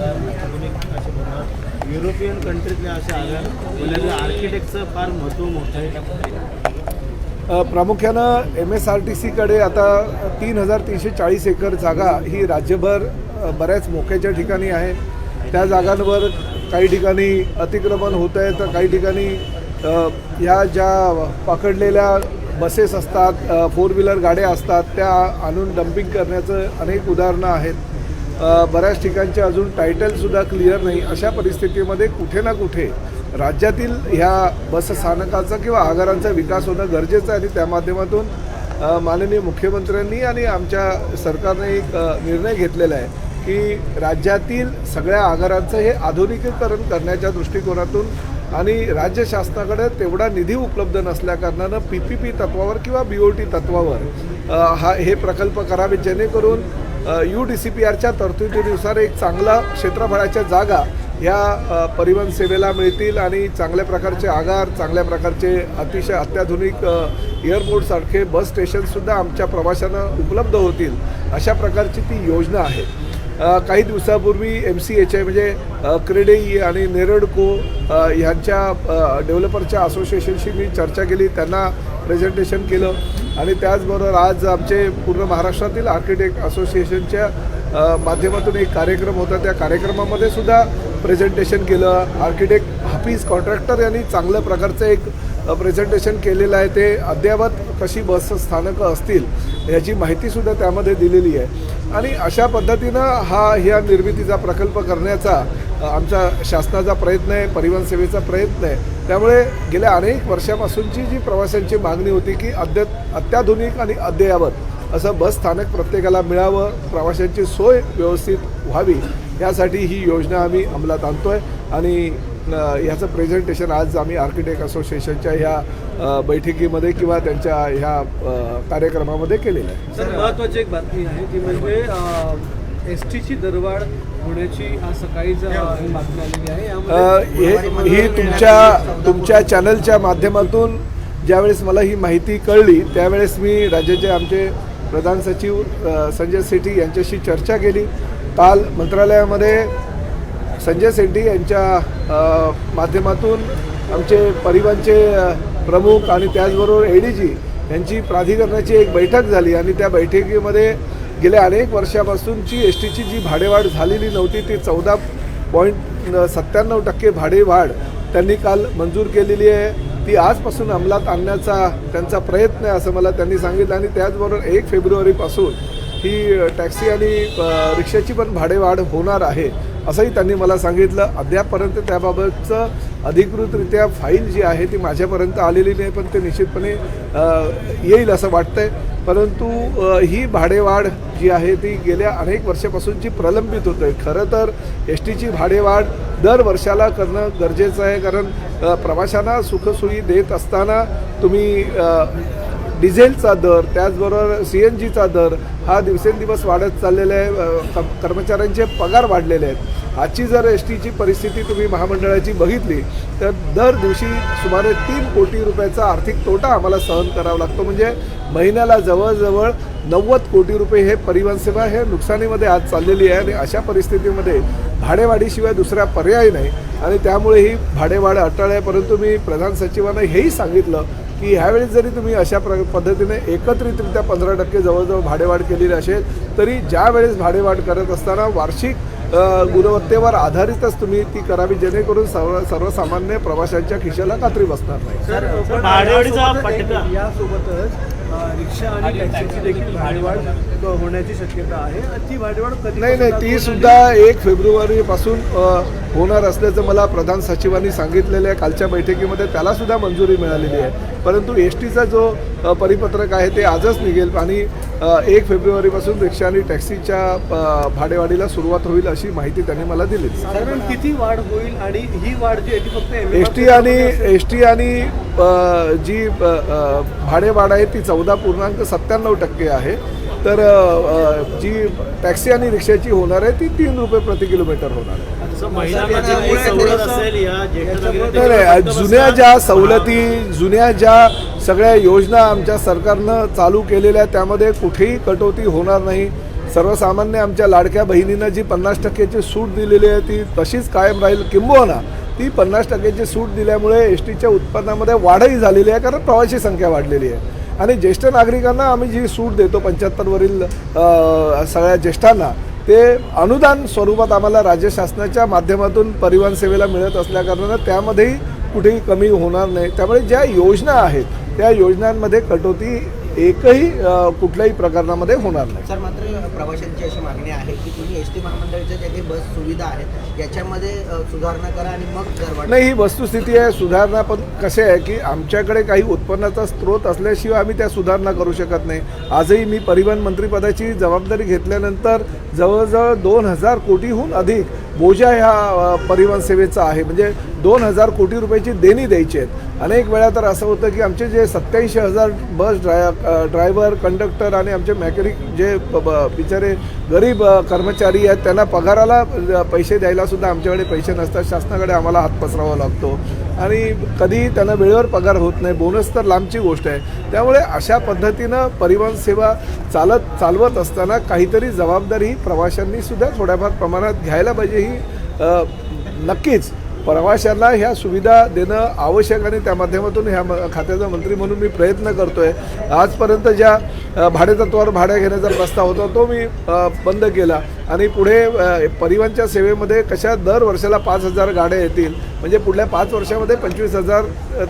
आधुनिक असे युरोपियन कंट्रीतल्या अशा आल्या म्हणजे बोलल्या आर्किटेक्टचं फार महत्त्व मोठं आहे. प्रामुख्यानं एम एस आर टी सीकडे आता तीन हजार तीनशे चाळीस एकर जागा ही राज्यभर बऱ्याच मोक्याच्या ठिकाणी आहे. त्या जागांवर काही ठिकाणी अतिक्रमण होत आहे तर काही ठिकाणी ह्या ज्या पकडलेल्या बसेस असतात फोर व्हीलर गाड्या असतात त्या आणून डम्पिंग करण्याचं अनेक उदाहरणं आहेत. बऱ्याच ठिकाणचे अजून टायटलसुद्धा क्लिअर नाही. अशा परिस्थितीमध्ये कुठे ना कुठे राज्यातील ह्या बसस्थानकाचा किंवा आगारांचा विकास होणं गरजेचं आहे आणि त्या माध्यमातून माननीय मुख्यमंत्र्यांनी आणि आमच्या सरकारने एक निर्णय घेतलेला आहे की राज्यातील सगळ्या आगारांचं हे आधुनिकीकरण करण्याच्या दृष्टिकोनातून आणि राज्य शासनाकडे तेवढा निधी उपलब्ध नसल्याकारणानं पी पी पी तत्वावर किंवा बी ओ टी तत्वावर हा हे प्रकल्प करावे जेणेकरून यू डी सी पी आरच्या तरतुदीनुसार एक चांगला क्षेत्रफळाच्या जागा ह्या परिवहन सेवेला मिळतील आणि चांगल्या प्रकारचे आगार चांगल्या प्रकारचे अतिशय अत्याधुनिक एअरपोर्टसारखे बस स्टेशनसुद्धा आमच्या प्रवाशांना उपलब्ध होतील अशा प्रकारची ती योजना आहे. काही दिवसापूर्वी एम सी एच आय म्हणजे क्रेडेई आणि नेरडको ह्यांच्या डेव्हलपरच्या असोसिएशनशी मी चर्चा केली त्यांना प्रेझेंटेशन केलं. आणि त्याचबरोबर आज आमचे पूर्ण महाराष्ट्रातील आर्किटेक्ट असोसिएशनच्या माध्यमातून एक कार्यक्रम होता. त्या कार्यक्रमामध्ये सुद्धा प्रेझेंटेशन केलं. आर्किटेक्ट हाफीज कॉन्ट्रॅक्टर यांनी चांगल्या प्रकारचं एक प्रेझेंटेशन केलेलं आहे. ते अद्ययावत कशी बस स्थानकं असतील ह्याची माहितीसुद्धा त्यामध्ये दिलेली आहे. आणि अशा पद्धतीनं हा ह्या निर्मितीचा प्रकल्प करण्याचा आमच्या आमचा शासनाचा प्रयत्न आहे परिवहन सेवेचा प्रयत्न आहे. त्यामुळे गेल्या अनेक वर्षापासूनची जी प्रवाशांची मागणी होती की अद्य अत्याधुनिक आणि अद्ययावत असं बस स्थानक प्रत्येकाला मिळावं प्रवाशांची सोय व्यवस्थित व्हावी यासाठी ही योजना आम्ही अंमलात आणतो आहे आणि ह्याचं प्रेझेंटेशन आज आम्ही आर्किटेक्ट असोसिएशनच्या ह्या बैठकीमध्ये किंवा त्यांच्या ह्या कार्यक्रमामध्ये केलेलं आहे. सर एक बातमी आहे ती म्हणजे एस टीची दरवाढ होण्याची आज सकाळीच ही. बातमी आलेली आहे. हे तुमच्या तुमच्या चॅनलच्या माध्यमातून ज्यावेळेस मला ही माहिती कळली त्यावेळेस मी राज्याचे आमचे प्रधान सचिव संजय सेठी यांच्याशी चर्चा केली. काल मंत्रालयामध्ये संजय सेठी यांच्या माध्यमातून आमचे परिवहनचे प्रमुख आणि त्याचबरोबर ए डी जी यांची प्राधिकरणाची एक बैठक झाली आणि त्या बैठकीमध्ये गेल्या अनेक वर्षापासूनची एस टीची जी भाडेवाढ झालेली नव्हती ती चौदा पॉईंट सत्त्याण्णव टक्के भाडेवाढ त्यांनी काल मंजूर केलेली आहे. ती आजपासून अंमलात आणण्याचा त्यांचा प्रयत्न आहे असं मला त्यांनी सांगितलं आणि त्याचबरोबर एक फेब्रुवारीपासून ही टॅक्सी आणि रिक्षाची पण भाडेवाढ होणार आहे असंही त्यांनी मला सांगितलं. अद्यापपर्यंत त्याबाबतचं अधिकृतरित्या फाईल जी आहे ती माझ्यापर्यंत आलेली नाही पण ते निश्चितपणे येईल असं वाटतंय. परंतु ही भाडेवाढ जी आहे ती गेल्या अनेक वर्षापासूनची प्रलंबित होत आहे खरं तर एस टीची भाडेवाढ दर वर्षाला करणं गरजेचं आहे कारण प्रवाशांना सुखसोयी देत असताना तुम्ही डिझेलचा दर त्याचबरोबर सी एन जीचा दर हा दिवसेंदिवस वाढत चाललेला आहे कर्मचाऱ्यांचे पगार वाढलेले आहेत. आजची जर एस टीची परिस्थिती तुम्ही महामंडळाची बघितली तर दर दिवशी सुमारे तीन कोटी रुपयाचा आर्थिक तोटा आम्हाला सहन करावा लागतो. म्हणजे महिन्याला जवळजवळ नव्वद कोटी रुपये हे परिवहन सेवा हे नुकसानीमध्ये आज चाललेली आहे आणि अशा परिस्थितीमध्ये भाडेवाढीशिवाय दुसरा पर्याय नाही. आणि त्यामुळे ही भाडेवाढ अटळ आहे. परंतु मी प्रधान सचिवांना हेही सांगितलं की ह्यावेळेस जरी तुम्ही अशा प्र पद्धतीने एकत्रितरित्या पंधरा टक्के जवळजवळ भाडेवाढ केलेली असेल तरी ज्या वेळेस भाडेवाढ करत असताना वार्षिक गुणवत्तेवर आधारितच तुम्ही ती करावी जेणेकरून सर्व सर्वसामान्य प्रवाशांच्या खिशाला कात्री बसणार नाही. यासोबतच रिक्षा आणि टॅक्सीची देखील भाडेवाढ होण्याची शक्यता आहे. ती भाडेवाढ नाही नाही ती सुद्धा एक फेब्रुवारीपासून अ, होणार असल्याचं मला प्रधान सचिवांनी सांगितलेलं आहे. कालच्या बैठकीमध्ये त्याला सुद्धा मंजुरी मिळालेली आहे. परंतु एस टीचा जो परिपत्रक आहे ते आजच निघेल आणि एक फेब्रुवारीपासून रिक्षा आणि टॅक्सीच्या भाडेवाढीला सुरुवात होईल अशी माहिती त्यांनी मला दिली साधारण किती वाढ होईल आणि ही वाढ जी आहे ती फक्त एस टी आणि एस टी आणि जी भाडेवाढ आहे ती चौदा पूर्णांक सत्त्याण्णव टक्के आहे. तर जी टॅक्सी आणि रिक्षाची होणार आहे ती तीन रुपये प्रति किलोमीटर होणार आहे. असं महिलांना जी काही सवलत असेल या ज्येष्ठ नाही नाही जुन्या ज्या सवलती जुन्या ज्या सगळ्या योजना आमच्या सरकारनं चालू केलेल्या आहेत त्यामध्ये कुठेही कटोती होणार नाही. सर्वसामान्य आमच्या लाडक्या बहिणींना जी पन्नास टक्क्याची सूट दिलेली आहे ती तशीच कायम राहील. किंबहुना ती पन्नास टक्क्याची सूट दिल्यामुळे एस टीच्या उत्पन्नामध्ये वाढही झालेली आहे कारण प्रवासी संख्या वाढलेली आहे. आणि ज्येष्ठ नागरिकांना आम्ही जी सूट देतो पंच्याहत्तरवरील सगळ्या ज्येष्ठांना ते अनुदान स्वरूपात आम्हाला राज्य शासनाच्या माध्यमातून परिवहन सेवेला मिळत असल्याकारणानं त्यामध्येही कुठेही कमी होणार नाही. त्यामुळे ज्या योजना आहेत त्या योजनांमध्ये कटोती एकही कुठल्याही प्रकरणामध्ये होणार नाही. सर मात्र प्रवाशांची अशी मागणी आहे की तुम्ही एस टी महामंडळाच्या ज्या काही बस सुविधा आहेत याच्यामध्ये सुधारणा करा आणि मग नाही ही वस्तुस्थिती आहे सुधारणा पण कसे आहे की आमच्याकडे काही उत्पन्नाचा स्रोत असल्याशिवाय आम्ही त्या सुधारणा करू शकत नाही. आजही मी परिवहन मंत्रिपदाची जबाबदारी घेतल्यानंतर जवळजवळ दोन हजार कोटीहून अधिक बोजा ह्या परिवहन सेवेचा आहे. म्हणजे दोन हजार कोटी रुपयाची देणी द्यायची आहेत. अनेक वेळा तर असं होतं की आमचे जे सत्याऐंशी हजार बस ड्राय ड्रायव्हर कंडक्टर आणि आमचे मॅकॅनिक जे ब- बिचारे गरीब कर्मचारी आहेत त्यांना पगाराला पैसे द्यायला सुद्धा आमच्याकडे पैसे नसतात. शासनाकडे आम्हाला हात पसरावा लागतो. आणि कधी त्यांना वेळेवर पगार होत नाही बोनस तर लांबची गोष्ट आहे. त्यामुळे अशा पद्धतीनं परिवहन सेवा चालत चालवत असताना काहीतरी जबाबदारी प्रवाशांनी सुद्धा थोड्याफार प्रमाणात घ्यायला पाहिजे ही नक्कीच प्रवाशांना ह्या सुविधा देणं आवश्यक आणि त्या माध्यमातून ह्या म- खात्याचा मंत्री म्हणून मी प्रयत्न करतो आहे आजपर्यंत ज्या भाडेतत्वावर भाड्या घेण्याचा प्रस्ताव होता तो मी बंद केला. आणि पुढे परिवहनच्या सेवेमध्ये कशा दर वर्षाला पाच हजार गाड्या येतील म्हणजे पुढल्या पाच वर्षामध्ये पंचवीस हजार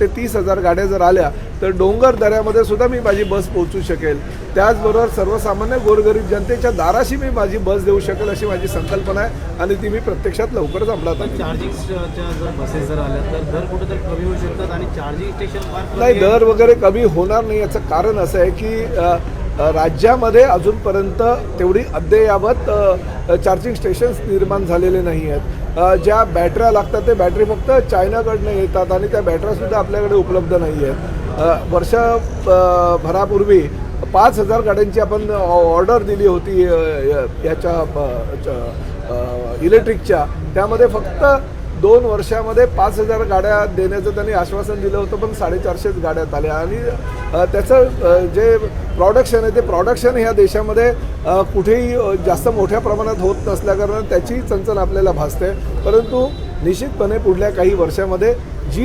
ते तीस हजार गाड्या जर आल्या तर डोंगर दऱ्यामध्ये सुद्धा मी माझी बस पोहोचू शकेल त्याचबरोबर सर्वसामान्य गोरगरीब जनतेच्या दाराशी मी माझी बस देऊ शकेल अशी माझी संकल्पना आहे आणि ती मी प्रत्यक्षात लवकरच अंमलात आणेन. चार्जिंगच्या जर बसेस जर आल्या तर दर कुठेतरी कमी होऊ शकतात आणि चार्जिंग स्टेशन फार नाही दर वगैरे कमी होणार नाही याचं कारण असं आहे की राज्यामध्ये अजूनपर्यंत तेवढी अद्ययावत चार्जिंग स्टेशन्स निर्माण झालेले नाही आहेत. ज्या बॅटऱ्या लागतात ते बॅटरी फक्त चायनाकडनं येतात आणि त्या बॅटऱ्यासुद्धा आपल्याकडे उपलब्ध नाही आहेत. वर्ष भरापूर्वी पाच हजार गाड्यांची आपण ऑर्डर दिली होती याच्या इलेक्ट्रिकच्या त्यामध्ये फक्त दोन वर्षामध्ये पाच हजार गाड्या देण्याचं त्यांनी आश्वासन दिलं होतं पण साडेचारशेच गाड्यात आल्या. आणि त्याचं जे प्रॉडक्शन आहे. ते प्रॉडक्शन ह्या देशामध्ये कुठेही जास्त मोठ्या प्रमाणात होत नसल्याकारणानं त्याची चणचण आपल्याला भासते. परंतु निश्चितपणे पुढल्या काही वर्षामध्ये जी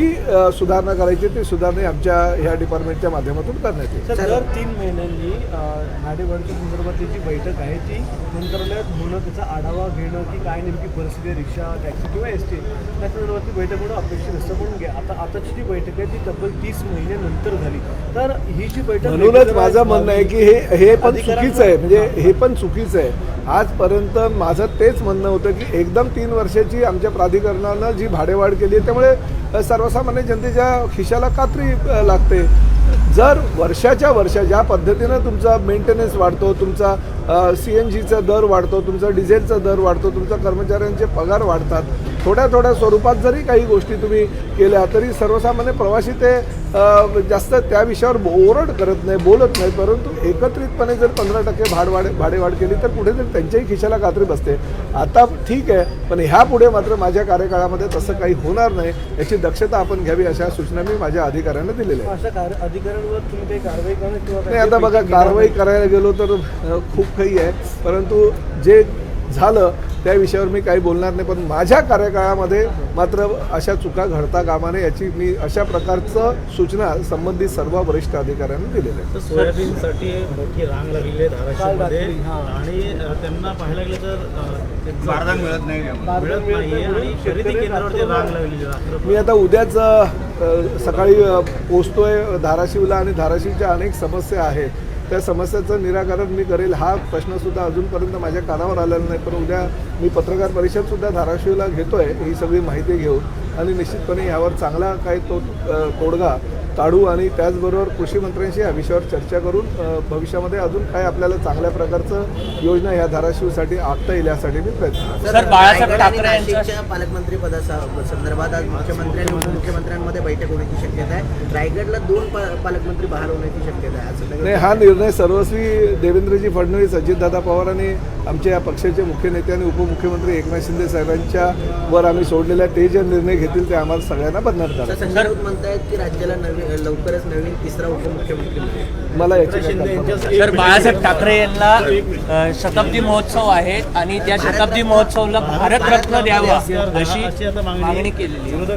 सुधारणा करायची ती सुधारणा आमच्या ह्या डिपार्टमेंटच्या माध्यमातून करण्यात येईल. दर तीन महिन्यांनी भाडेवाढीच्या संदर्भातली जी बैठक आहे ती मंत्रालयात होणं त्याचा आढावा घेणं की काय नेमकी परिस्थिती आहे रिक्षा टॅक्सी किंवा एस टी त्या संदर्भातली बैठक होणं अपेक्षित असतं पण घ्या. आता आताची जी बैठक आहे ती तब्बल तीस महिन्यानंतर झाली. तर ही जी बैठक म्हणूनच माझं म्हणणं आहे की हे हे पण चुकीचं आहे. म्हणजे हे पण चुकीचं आहे. आजपर्यंत माझं तेच म्हणणं होतं की एकदम तीन वर्षाची आमच्या प्राधिकरणानं जी भाडेवाढ केली आहे त्यामुळे सर्वसामान्य जनतेच्या खिशाला कात्री लागते. जर वर्षाच्या वर्षा ज्या पद्धतीनं तुमचा मेंटेनन्स वाढतो तुमचा सी एन जीचा दर वाढतो तुमचा डिझेलचा दर वाढतो तुमचा कर्मचाऱ्यांचे पगार वाढतात. थोड्या थोड्या स्वरूपात जरी काही गोष्टी तुम्ही केल्या तरी सर्वसामान्य प्रवासी ते जास्त त्या विषयावर ओरड करत नाही बोलत नाही परंतु एकत्रितपणे जर पंधरा टक्के भाडवाढ भाडेवाढ केली तर कुठेतरी त्यांच्याही खिशाला कात्री बसते. आता ठीक आहे पण ह्या पुढे मात्र माझ्या कार्यकाळामध्ये तसं काही होणार नाही याची दक्षता आपण घ्यावी अशा सूचना मी माझ्या अधिकाऱ्यांना दिलेल्या आहेत. नाही आता बघा कारवाई करायला गेलो तर खूप काही आहे परंतु जे झालं त्या विषयावर मी काही बोलणार नाही पण माझ्या कार्यकाळामध्ये मात्र अशा चुका घडता कामा नये याची मी अशा प्रकारचं सूचना संबंधित सर्व वरिष्ठ अधिकाऱ्यांना दिलेल्या आहेत सोयाबीनसाठी मोठी रांग लागलेली आहे धाराशिवमध्ये हां. आणि त्यांना पाहायला गेलं तर मिळत नाही. मिळत आणि खरेदी केंद्रावरती रांग लागलेली. मी आता उद्याच सकाळी पोचतोय धाराशिवला आणि धाराशिवच्या अनेक समस्या आहेत त्या समस्याचं निराकरण मी करेल. हा प्रश्नसुद्धा अजूनपर्यंत माझ्या कानावर आलेला नाही पण उद्या मी पत्रकार परिषदसुद्धा धाराशिवला घेतो आहे ही सगळी माहिती घेऊन. आणि निश्चितपणे यावर चांगला काय तो तोडगा काढू आणि त्याचबरोबर कृषी मंत्र्यांशी या विषयावर चर्चा करून भविष्यामध्ये अजून काय आपल्याला चांगल्या प्रकारचं योजना ह्या धाराशिवसाठी आखता येईल यासाठी मी प्रयत्न करेन. सर बाळासाहेब ठाकरे नाशिकच्या पालकमंत्री पदाचा संदर्भात आज मुख्यमंत्री आणि उपमुख्यमंत्र्यांमध्ये बैठक होण्याची शक्यता आहे रायगडला दोन पा- पालकमंत्री बहाल होण्याची शक्यता आहे असं नाही हा निर्णय सर्वस्वी देवेंद्रजी फडणवीस अजितदादा पवार आणि आमच्या या पक्षाचे मुख्य नेते आणि उपमुख्यमंत्री एकनाथ शिंदे साहेबांच्या वर आम्ही सोडलेला आहे. ते जे निर्णय घेतील ते आम्हाला सगळ्यांना बदनाम राऊत म्हणतायत की राज्याला नवे लवकरच नवीन तिसरा उपमुख्यमंत्री मला तर बाळासाहेब ठाकरे यांना शताब्दी महोत्सव आहे आणि त्या शताब्दी महोत्सवला भारतरत्न द्यावा अशी मागणी केलेली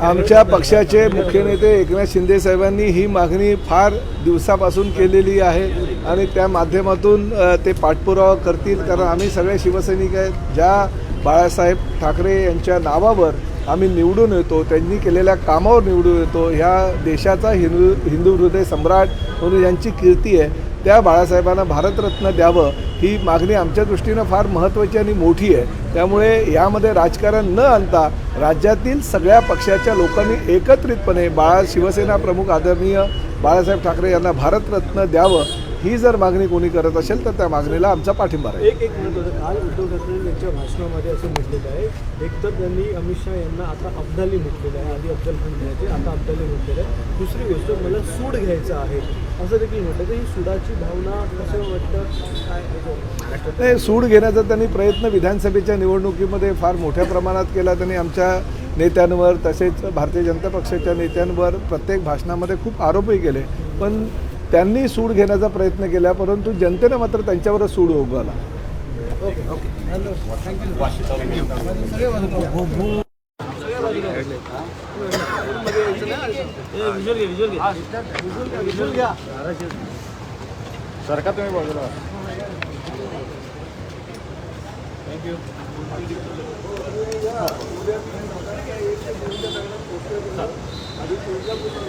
आमच्या पक्षाचे मुख्य नेते एकनाथ शिंदे साहेबांनी ही मागणी फार दिवसापासून केलेली आहे आणि त्या माध्यमातून ते पाठपुरावा करतील. कारण आम्ही सगळे शिवसैनिक आहेत. ज्या बाळासाहेब ठाकरे यांच्या नावावर आम्ही निवडून येतो त्यांनी केलेल्या कामावर निवडून येतो. ह्या देशाचा हिंदू हिंदू हृदय सम्राट म्हणून यांची कीर्ती आहे. त्या बाळासाहेबांना भारतरत्न द्यावं ही मागणी आमच्या दृष्टीनं फार महत्त्वाची आणि मोठी आहे. त्यामुळे यामध्ये राजकारण न आणता राज्यातील सगळ्या पक्षाच्या लोकांनी एकत्रितपणे बाळा शिवसेना प्रमुख आदरणीय बाळासाहेब ठाकरे यांना भारतरत्न द्यावं ही जर मागणी कोणी करत असेल तर त्या मागणीला आमचा पाठिंबा राहील. एक एक मिनिट होतं. काल उद्धव ठाकरे यांच्या भाषणामध्ये असं म्हटलेलं आहे. एकतर त्यांनी अमित शहा यांना आता अब्दाली म्हटलेलं आहे. आधी अफजल खान म्हणायचे आता अब्दाली म्हटलेलं आहे. दुसरी गोष्ट मला सूड घ्यायचं आहे. असं देखील म्हटलं. तर ही सुडाची भावना कसं वाटतं? काय नाही सूड घेण्याचा त्यांनी प्रयत्न विधानसभेच्या निवडणुकीमध्ये फार मोठ्या प्रमाणात केला. त्यांनी आमच्या नेत्यांवर तसेच भारतीय जनता पक्षाच्या नेत्यांवर प्रत्येक भाषणामध्ये खूप आरोपही केले. पण त्यांनी सूड घेण्याचा प्रयत्न केला परंतु जनतेनं मात्र त्यांच्यावरच सूड उगवला विज्युअल सरका तुम्ही बाजूला थँक्यू तुळजापूरला